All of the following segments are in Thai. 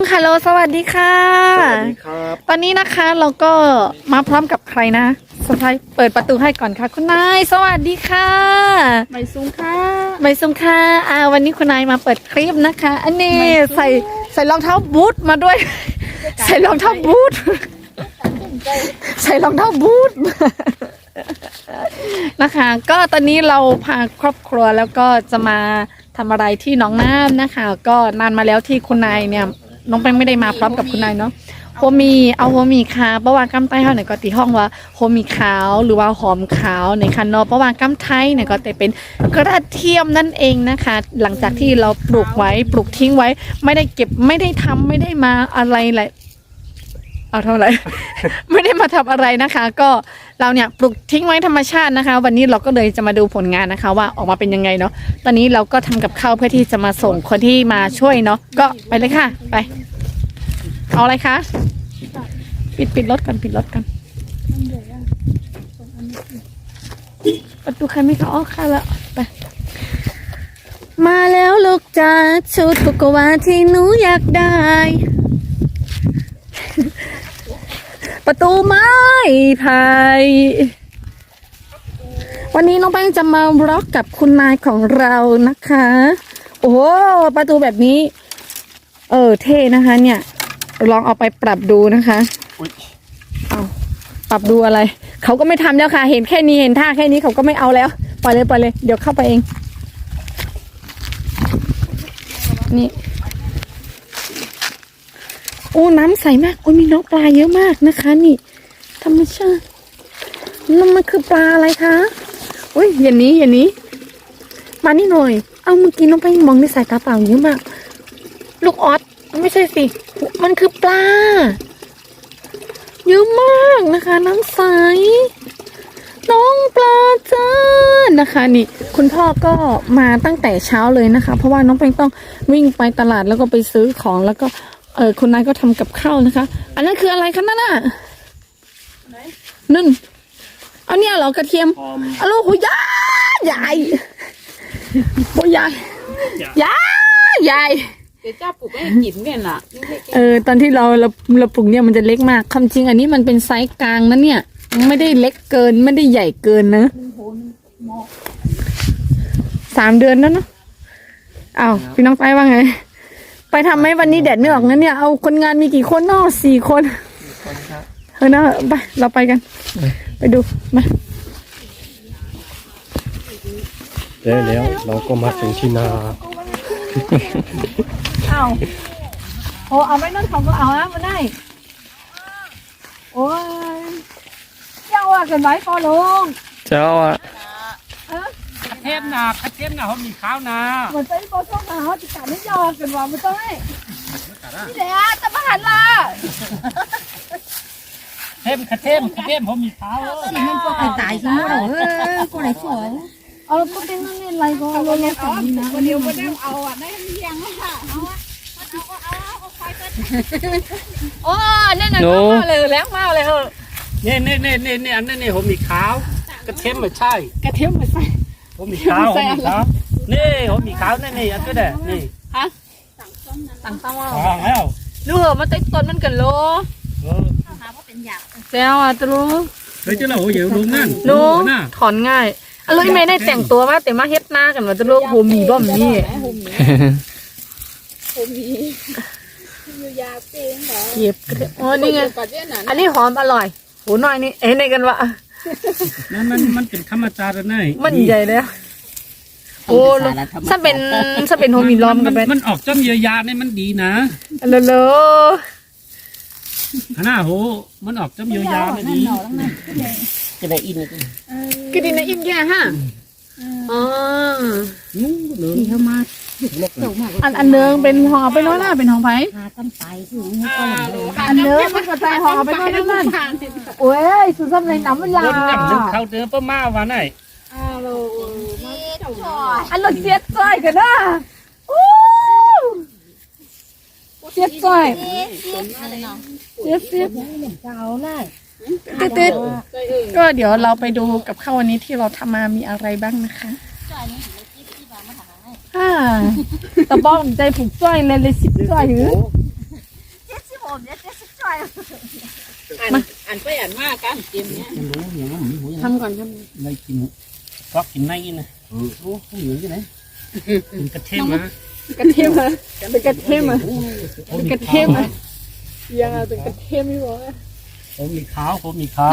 ฮัลโหลสวัสดีค่ะ สวัสดีครับ ตอนนี้นะคะเราก็มาพร้อมกับใครนะสไพรส์เปิดประตูให้ก่อนค่ะ คุณนายสวัสดีค่ะใบซุ้งค่ะใบสุงค่ะอ่าวันนี้คุณนายมาเปิดคลิปนะคะ อันนี้ใส่ใส่รองเท้าบูทมาด้วย ใส่รองเท้าบูทใส่รองเท้าบูทนะคะ ก็ตอนนี้เราพาครอบครัวแล้วก็จะมาทำอะไรที่หน้องน้ำนะคะ ก็นานมาแล้วที่คุณนายเนี่ย น้องแป้งไม่ได้มาพร้อมกับคุณนายเนาะโฮมีเอาโฮมีขาวประวางกำไต้เฮาเนี่ยก็ตีห้องว่าโฮมีขาวหรือว่าหอมขาวในคันเนอประวางกำไทยเนี่ยก็แต่เป็นกระเทียมนั่นเองนะคะ หลังจากที่เราปลูกไว้ปลูกทิ้งไว้ ไม่ได้เก็บไม่ได้ทำไม่ได้มาอะไรเลย เอาเท่าไหร่ ไม่ได้มาทำอะไรนะคะ ก็เราเนี่ยปลูกทิ้งไว้ธรรมชาตินะคะ วันนี้เราก็เลยจะมาดูผลงานนะคะ ว่าออกมาเป็นยังไงเนาะตอนนี้เราก็ทำกับข้าวเพื่อที่จะมาส่งคนที่มาช่วยเนาะก็ไปเลยค่ะ ไป เอาอะไรคะปิดปิดรถกันปิดรถกันประตูใครไม่เข้าอ๋อค่ะแล้วไปมาแล้วลูกจ้าชุดโกโกวาที่หนูอยากได้ ประตูไม้ไผ่วันนี้น้องแป้งจะมาบล็อกกับคุณนายของเรานะคะ โอ้โหประตูแบบนี้ เออเท่นะคะ เนี่ย ลองเอาไปปรับดูนะคะอุ๊ยเอาปรับดูอะไร เขาก็ไม่ทำแล้วค่ะ เห็นแค่นี้เห็นท่าแค่นี้เขาก็ไม่เอาแล้วปล่อยเลยปล่อยเลย เดี๋ยวเข้าไปเอง นี่โอ้น้ำใสมาก โอ้ยมีน้องปลาเยอะมากนะคะ นี่ ธรรมชาตินั่นมันคือปลาอะไรคะอุ้ยอย่างนี้อย่างนี้ มานี่หน่อย เอาเมื่อกี้น้องไปมองด้วยสายตาเปล่าเยอะมาก ลูกออสไม่ใช่สิ มันคือปลา เยอะมากนะคะ น้ำใส น้องปลาจ้านะคะ นี่ คุณพ่อก็มาตั้งแต่เช้าเลยนะคะ เพราะว่าน้องแปงต้องวิ่งไปตลาดแล้วก็ไปซื้อของแล้วก็ เออคุณนายก็ทำกับข้าวนะคะ อันนั้นคืออะไรคะนั่นน่ะนั่นเอาเนี่ยเหรอกระเทียมหอมอะโลโหยายใหญ่โหยายยายใหญ่เดี๋ยวเจ้าปลูกให้กินเนี่ยน่ะเออตอนที่เราเราเราปลูกเนี่ยมันจะเล็กมากคำจริง อันนี้มันเป็นไซส์กลางนะเนี่ย ไม่ได้เล็กเกินไม่ได้ใหญ่เกินนะสามเดือนแล้วเนาะอ้าวพี่น้องไปว่าไง ไปทำไหมวันนี้แดดไม่ออกนะเนี่ย เอาคนงานมีกี่คนเนาะสี่คนเออนะไปเราไปกัน ไปดูมาแล้วแล้วเราก็มาถึงที่นาเอาโอ้เอาไม่นั่นเขาก็เอานะมันได้โอ้ยเจ้าว่ากันไว้พอลงเจ้าอะ เทมนาคัดเทมนาเขามีข้าวนาเหมือนไปบอช่องมาเขาจะกัดไม่ยอมกันว่ามันต้องให้นี่แหละจะมาหันละเทมคัดเทมคัดเทมเขามีข้าวมันพวกไอ้ตายสิมั้งเออกูไหนสวยเอาก็เป็นนั่นนี่อะไรก็เอาลงฝั่งนี้นะเดี๋ยวมันได้เอาอะได้เลี้ยงค่ะเอาโอ้นั่นน่ะก็มาเลยแล้วมาเลยเออเนี่ยเนี่ยเนี่ยเนี่ยเนี่ยอันนั้นเนี่ยเขามีข้าว กระเทมไม่ใช่ กระเทียมไปใส่ เขามีข้าวเขามีข้าวนี่เขามีข้าวนี่นี่อันก็ได้นี่ต่างต้องว่าฟังแล้วลูกเหอะมาติดต้นมันกันโลเออแซวอะจะรู้เฮ้ยเจ้าเราอย่าลงนั่นรู้น่ะถอนง่ายอะเลยไม่ได้แต่งตัวมาแต่มาเฮ็ดหน้ากันว่าจะรู้โฮมีบ่มนี่ยาเป้งเหรอเก็บกระเทียมอ๋อนี่ไงปัดเนี่ยน่ะอันนี้หอมอร่อยโหหน่อยนี่เอ้ยในกันวะ นั่นมันมันเป็นธรรมชาตินะมันใหญ่เลยอะโอ้ถ้าเป็นถ้าเป็นโฮมีล้อมกันเป็นมันออกจ้ำเยียวยาเนี่ยมันดีนะเลอเลอขนาดโห มันออกจ้ำเยียวยาไม่ดีจะได้อินกินดีนะอิ่มแย่ฮะอ๋อนู้นเลยเยอะมากเจ้ามาก อันอันเนืองเป็นหอไปโน้นน่ะเป็นหอไผ่หาตั้งไปถึงก็หลังเลยอันเนืองมันกระจายหอไปโน้นนั่นนั่นโอ้ยสุดซ้ำในน้ำมันลาคนกับนึงเขาเดินประมาวันไหนอันเราเสียดใจกันนะโอ้เสียดใจเสียดเสียดเจ้าได้ติดติดก็เดี๋ยวเราไปดูกับข้าววันนี้ที่เราทำมามีอะไรบ้างนะคะอ่า ตะบ้องใจผูกจ้อยเลยเลยสิบจ้อยหรือเจ็ดสิบผมเนี่ยเจ็ดสิบจ้อยมาอ่านไปอ่านมากันเตรียมเนี่ยทำก่อนทำเลยกินก็กินในนะโอ้โหเหลือที่ไหนกระเทียมมะกระเทียมมาเป็นกระเทียมมากระเทียม่ะยังเอาเป็นกระเทียมไม่บอผมมีขาวผมมีขาว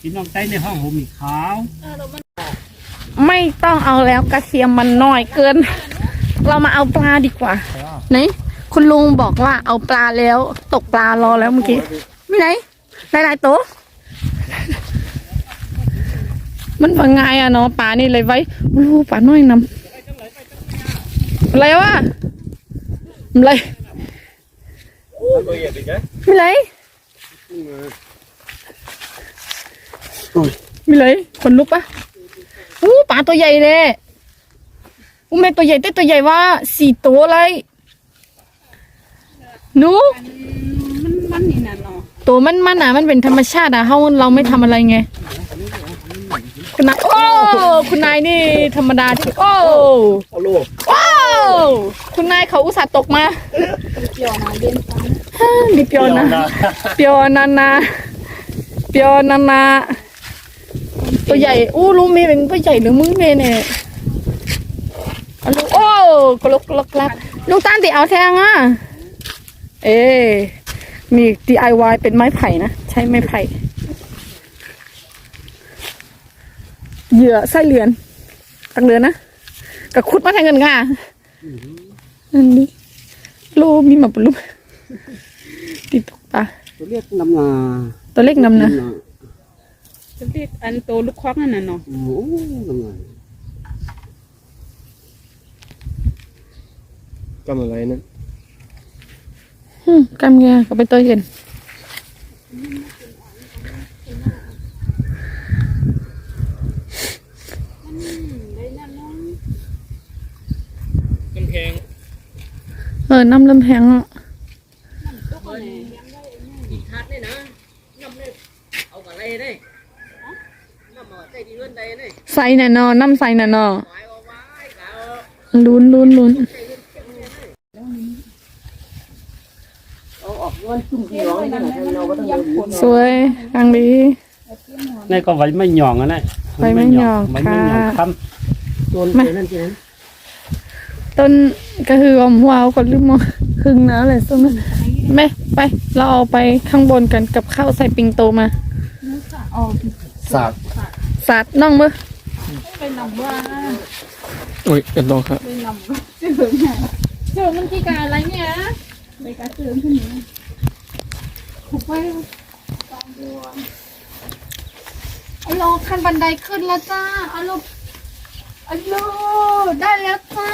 พี่น้องใต้ในห้องผมมีขาว ไม่ต้องเอาแล้วกระเทียมมันน้อยเกิน เรามาเอาปลาดีกว่าไหนคุณลุงบอกว่าเอาปลาแล้ว ตกปลารอแล้วเมื่อกี้ไม่ไหนหลายๆตัวมันว่าไงอะเนาะปลานี่เลยไว้รู้ปลาน้อยนำอะไรวะอะไรไม่ไรไม่ไรคนลุกปะอู้ ปลาตัวใหญ่เลยอู้แม่ตัวใหญ่แต่ตัวใหญ่ว่าสี่ตัวเลยหนูมันมันนี่น่ะเนาะตัวมันมันอะมันเป็นธรรมชาติอะเฮาเราไม่ทำอะไรไง คุณนายโอ้คุณนายนี่ธรรมดาที่โอ้โอ้โลกว้าวคุณนายเขาอุตส่าห์ตกมาเกี่ยวมาเด่นฟังฮ่ามีเปียวนะเปียวนานาเปียวนานา ตัวใหญ่ อู้ลุงมีเป็นตัวใหญ่หรือมึงเมเนี่ยเอาลูกโอ้กลกกลกกลักลูกตั้นติเอาแทงอะ เอ๊มี DIY เป็นไม้ไผ่นะ ใช้ไม้ไผ่ เหยื่อไส้เลือนตักเลือนนะกระคุดมาแทงเงินง่าอันนี้โลมีมาปลุกติดตกปลาตัวเรียกน้ำนาตัวเล็กนำนะตัวเรียกอันโตลูกควักนั่นน่ะเนาะโอ้น้ำนากำอะไรนั่นอืมกำเงียก็ไปตัวเห็นกำแพงเออน้ำลำแพงอะอีกทัดเลยนะน้ำเลยเอากับอะไรได้ ได้ใส่น่ะนอน้ำใส่น่ะนอไว้เอาไว้เอาลุ้นลุ้นลุ้นเอาออกเงินจุ่มที่ร้องนั่นน่ะเราก็ต้องเอาผลสวยทางดีนี่ก็ไว้ไม่หย่องอะนะไว้ไม่หย่องไว้ไม่หย่องค่ะคโดนเจนั่นเจนั้นต้นก็คืออมหัวเอาคนลืมมองครึ่งนะอะไรส้มนะแม่ไป เราเอาไปข้างบนกันกับข้าวใส่ปิงโตมาสากสาดน่องมือโอ้ยกันลองครับเจอมันที่การอะไรเนี่ยไปกระเทือนขึ้นมาถูกไว้ไอ้รอขั้นบันไดขึ้นแล้วจ้าเอาลูกเอาลูกได้แล้วจ้า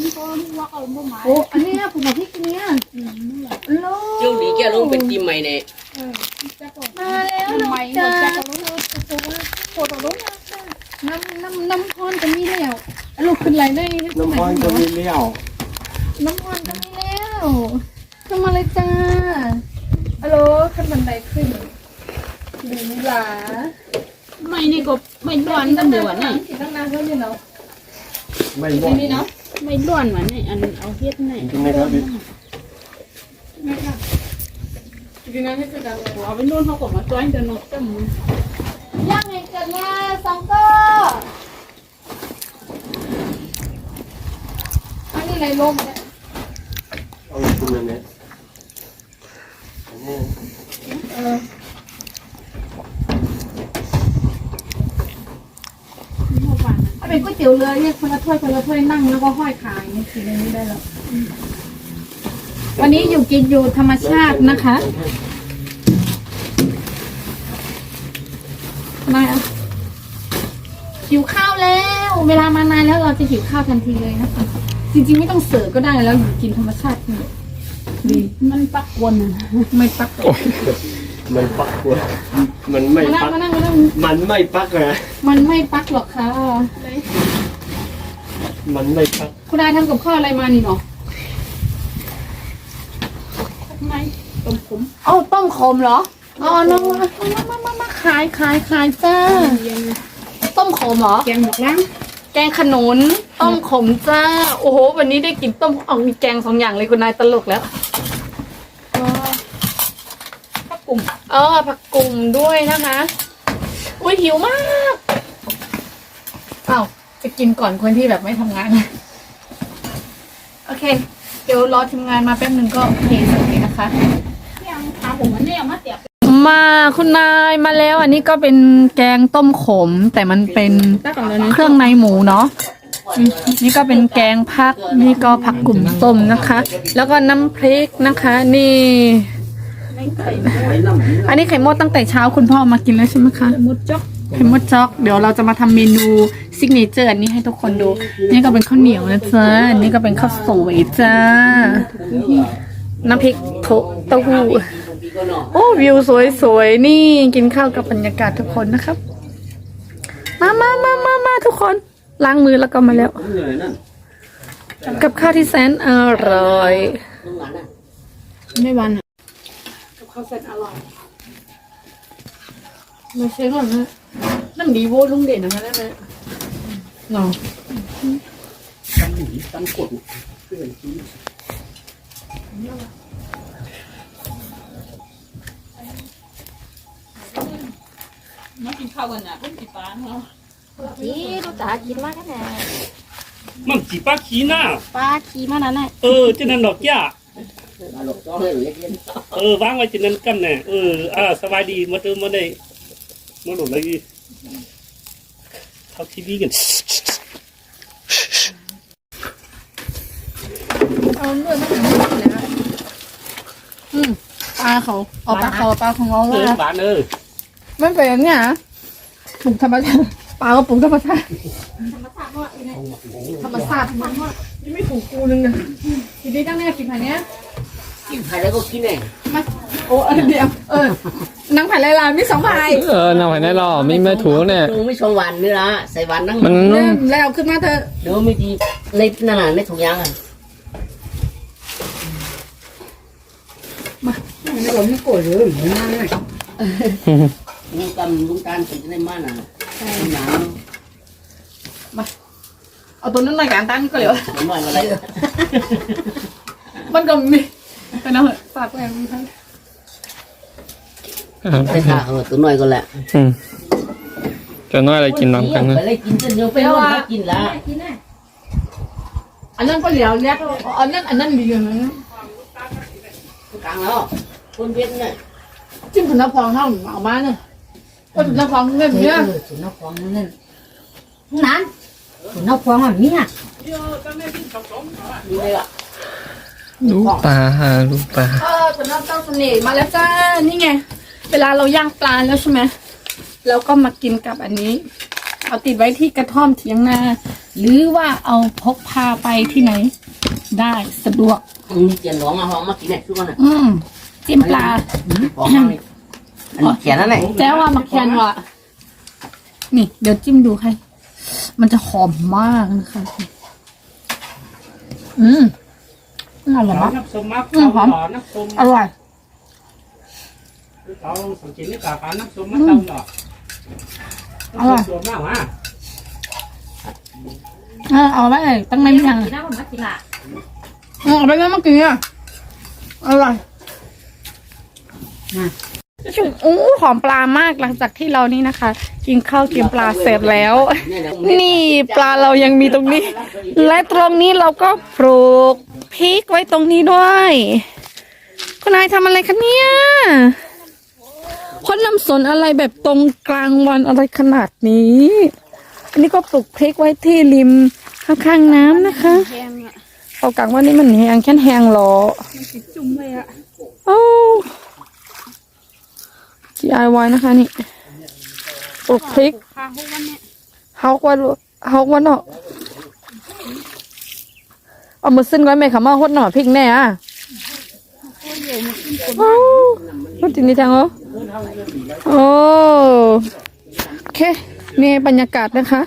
นี่ก็ว่าเอาบ่หมายโอ้อันเนี้ยผมบอกพี่กินเนี่ยลูกเจ้าดีแกลงเป็นทีมใหม่เนี่ยมาแล้ว ลูกจ้าน้ำน้ำน้ำพรก็มีแล้วเอาลูกขึ้นไรได้น้ำมันก็มีเลี้ยวน้ำพรก็มีแล้วขึ้นมาเลยจ้าฮัลโหลขึ้นบันไดขึ้นดีมิลาไม่นี่ก็ไม่ล้วนกันเดี๋ยวนี่สีตั้งนานแล้วเนี่ยเนาะไม่หมดนี่เนาะไม่ล้วนวันนี่อันเอาเฮ็ดนี่จริงไหมครับพี่จริงๆนะให้เสร็จแล้วเอาไปนู่นเขาก็มาจ้อยเดินนกจมูกย่างไง กันนี่ยสังก็อันนี้ไรลมเนี่ยเอาคุณนั่นเนี่ยอันนี้เออเอาเป็นก๋วยเตี๋ยวเรือเนี่ยคนละถ้วยคนละถ้วยนั่งแล้วก็ห้อยขายเนี่กินอันนี้ได้แล้ววันนี้อยู่กินอยู่ธรรมชาตินะคะนาอะ หิวข้าวแล้ว เวลามานานแล้วเราจะหิวข้าวทันทีเลยนะคะจริงๆไม่ต้องเสิร์ฟก็ได้แล้วอยู่กินธรรมชาตินี่ดีมันปักวนนะไม่ปักมันปักกว่ามันไม่มานั่งปัก มานั่งมานั่งมันไม่ปักเลยมันไม่ปักหรอกค่ะมันไม่ปัก คุณนายทำกับข้าวอะไรมานี่เนาะทำไมต้มขมเอ้าต้มขมเหรออ๋อน้องมามามามามาขายขายขายจ้ายัง ต้มขมเหรอ แกงหมกล้างแกงขนุน ต้มขมจ้า โอ้โห วันนี้ได้กินต้มเอามีแกงสองอย่างเลยคุณนายตลกแล้วก็ปักกกลุ่ม เออผักกลุ่มด้วยนะคะ อุ้ยหิวมากอ้าวจะกินก่อนคนที่แบบไม่ทำงานนะโอเค เดี๋ยวรอทีมงานมาแป๊บนึงก็โอเคสักทีนะคะ ยังทำผมมันเนี่ยมาเสียบ มาคุณนายมาแล้ว อันนี้ก็เป็นแกงต้มขม แต่มันเป็นตั้งก่อนเลยนะเครื่องในหมูเนาะอืมนี่ก็เป็นแกงผัก นี่ก็ผักกลุ่มต้มนะคะ แล้วก็น้ำพริกนะคะ นี่ อันนี้ไข่มดตั้งแต่เช้าคุณพ่อมากินแล้วใช่ไหมคะมุดจ๊อกไข่มดจ๊อก เดี๋ยวเราจะมาทำเมนูซิกเนเจอร์อันนี้ให้ทุกคนดู นี่ก็เป็นข้าวเหนียวนะจ๊ะอันนี่ก็เป็นข้าวสวยจ้า น้ำพริกโถเต้าหู้ โอ้วิวสวยๆนี่กินข้าวกับบรรยากาศทุกคนนะครับ มามามามามาทุกคนล้างมือแล้วก็มาแล้วเหนื่อยนั่นกับข้าวที่แสนอร่อย ไม่วันอะกับข้าวแสนอร่อยไม่ใช่หรอกนะนั่นดีโวลุงเด่นนะคะได้ไหมเนาะตั้งหนีตั้งกดเพื่อนกิน มากินข้าวกันอะเพิ่งกินปลาเนาะนี่รู้จักกินมากแค่ไหนมันจีป้าขี้หน้าปลาขี้มานั้นแหละเออจะนั่นดอกย่าเออวางไว้จะนั่นกันแน่เอออ่าสบายดีมาเติมมาได้มาหลุดเลยเขาทีวีกันเอาด้วยไม่ถึงนี่นะอืมปลาเขาเอาปลาเขาปลาของเราเอเลอยบานเออ ไม่เป็นอย่างเนี้ยนะปลูกธรรมชาติปลาก็ปลูกธรรมชาติธรรมชาติมันว่ายังไม่ปลูกกูนึงนะทีนี้ตั้งแน่กินผ่านเนี้ยกินไข่แล้วก็กินเองมาโอ้เออเดี๋ยวเออนังผ่านลายลายมีสองผ่ายเออนาไหนได้หรอไม่ไม่ถูกเนี่ยดูไม่ชงหวานนี่ละใส่หวานนั่งมันเริ่มแล้วขึ้นมาเถอะเดี๋ยวไม่ดีในนั่นน่ะในถุงยางอะในหลวงไม่โกรธเลยลุ งกำลุงตาลติดในม่านอะหนาวเอาตัวนั้นหน่อยกันตั้งก็เหลียวหน่อยอะไรมันก็มีเป็นเอาเหอะฝากไว้มีทั้งใส่ข้าเออตัวหน่อยก็แหละอืมจะน้อยอะไรกินน้ำกันนะไปเลยกินจนเดียวไปโน่นมากินละอันนั้นก็เหลียวเล็กอันนั้นอันนั้นดีอย่างนั้นกลางแล้วคนเวียนเนี่ยจิ้มถุนน้ำพองเท่าหมาบ้านเนี่ย ก็ถุนน้ำพองเงี้ยเอเงี้ยอถุนน้ำฟองนั่นนั่นนั้นถุนน้ำฟองอะมีอะดูเลยอะลูกปลาฮะลูกปลาเออถุนน้ำเต้าเสน่ห์มาแล้วจ้า นี่ไง เวลาเราย่างปลาแล้วใช่ไหมเราก็มากินกับอันนี้ เอาติดไว้ที่กระท่อมเถียงนา หรือว่าเอาพกพาไปที่ไหน ได้สะดวกมีเจียนหลวงมาหอมมากินเนี่ยทุกคนอะอืมจิ้มปลาห อมมาเลยอันนี้เขียนนั่นแหละแจ้ว่ามาแคนว่ะนี่ เดี๋ยวจิ้มดูให้ มันจะหอมมากนะคะอืมอร่อยมากน้ำส้มมักอืมหอมน้ำส้มอร่อยเราสังเกตนี่กาการน้ำส้มมันเต่าหรออร่อยตัวมากว่ะเออเอาไว้เลยตั้งในไม่ยังกินน้ำผมมากินละเออเอาไปแล้วเมื่อกี้อะอร่อย ชุ่มอู้หอมปลามากหลังจากที่เรานี่นะคะ กินข้าวกินปลาเสร็จแล้ว นี่ปลาเรายังมีตรงนี้ และตรงนี้เราก็ปลูกพริกไว้ตรงนี้ด้วย คุณนายทำอะไรคะเนี่ยคนนำสนอะไรแบบตรงกลางวันอะไรขนาดนี้ อันนี้ก็ปลูกพริกไว้ที่ริมข้างๆน้ำนะคะแพงอะเอากลางว่านี่มันแหงแค่แหงหรอจุ่มเลยอะโอ้ DIY นะคะนี่ปลูกพริกข้าววันเนี่ยเฮาวันเฮาวันเนาะเอามือซึ่นก้อยไหมคะมาหดหน่อพริกแน่อะโอ้พูดจริงนี่จังเหรอโอ้โอเคนี่บรรยากาศนะคะ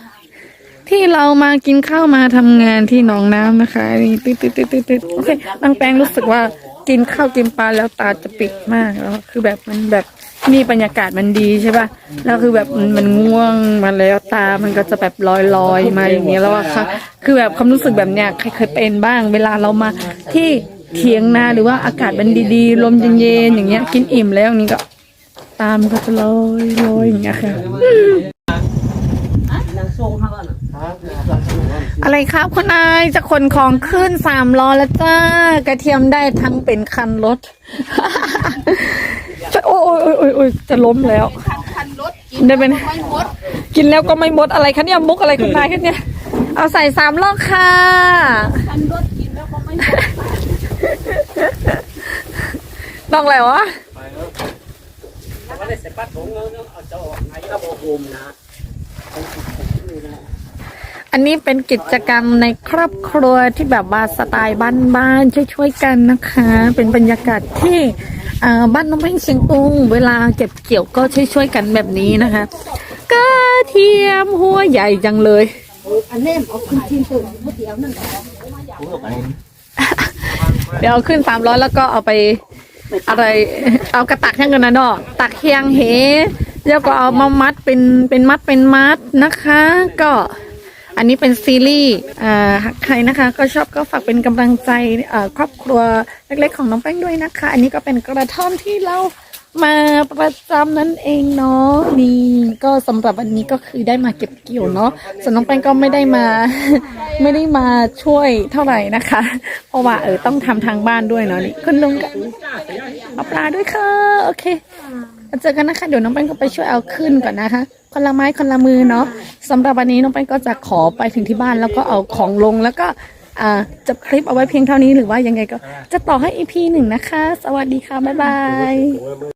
ที่เรามากินข้าวมาทำงานที่หนองน้ำนะคะนี่ติดติดติดติดติดโอเคบางแปงรู้สึกว่ากินข้าวกินปลาแล้วตาจะปิดมากแล้วคือแบบมันแบบ นี่บรรยากาศมันดีใช่ป่ะแล้วคือแบบมันมันง่วงมาแล้วตา มันก็จะแบบลอยลอยมาอย่างเงี้ยแล้วอะค่ะ คือแบบความรู้สึกแบบเนี้ยใครเคยเป็นบ้าง เวลาเรามาที่เถียงนาหรือว่าอากาศมันดีๆ ลมเย็นๆอย่างเงี้ย กินอิ่มแล้วนี้ก็ ตามก็จะลอยลอยอย่างเงี้ยค่ะ อะไรครับคุณนายจะขนของขึ้นสามล้อแล้วจ้า กระเทียมได้ทั้งเป็นคันรถ โอ้ยโอ้ยโอ้ยจะล้มแล้วได้เป็นกินแล้วก็ไม่หมดอะไรคะเนี่ยมุกอะไรคุณนายคะเนี่ยเอาใส่สามล้อค่ะ คันรถกินแล้วก็ไม่หมดน้องอะไรวะว่าได้ใส่ปัดของเงินเอาเจ้าออกไงก็บอกโฮมนะอันนี้เป็นกิจกรรมในครอบครัวที่แบบว่าสไตล์บ้านๆช่วยๆกันนะคะ เป็นบรรยากาศที่ บ้านน้องเพ่งเชียงตุงเวลาเก็บเกี่ยวก็ช่วยๆกันแบบนี้นะคะกระเทียมหัวใหญ่จังเลยอันนี้เอาขึ้นทีมตัวผู้เดียวนั่นเดี๋ยวเอาขึ้นสามร้อยแล้วก็เอาไปอะไรเอากระตักให้กันนะเนาะตักเคียงเหแล้วก็เอามามัดเป็นเป็นมัดเป็นมัดนะคะ ก็ อันนี้เป็นซีรีส์ใครนะคะ ก็ชอบก็ฝากเป็นกำลังใจครอบครัวเล็กๆของน้องแป้งด้วยนะคะ อันนี้ก็เป็นกระท่อมที่เรามาประจำนั่นเองเนาะนี่ก็สำหรับวันนี้ก็คือได้มาเก็บเกี่ยวเนาะส่วนน้องแป้งก็ไม่ได้มา ไม่ได้มาช่วยเท่าไหร่นะคะ เพราะว่าเออต้องทำทางบ้านด้วยเนาะนี่คุณลุงกับเอาปลาด้วยค่ะโอเคเจอกันนะคะเดี๋ยวน้องแป้งก็ไปช่วยเอาขึ้นก่อนนะคะ คนละไม้คนละมือเนาะสำหรับวันนี้น้องแป้งก็จะขอไปถึงที่บ้านแล้วก็เอาของลงแล้วก็อ่าจับคลิปเอาไว้เพียงเท่านี้หรือว่ายังไงก็จะต่อให้อีพีหนึ่งนะคะ สวัสดีค่ะ บ๊ายบาย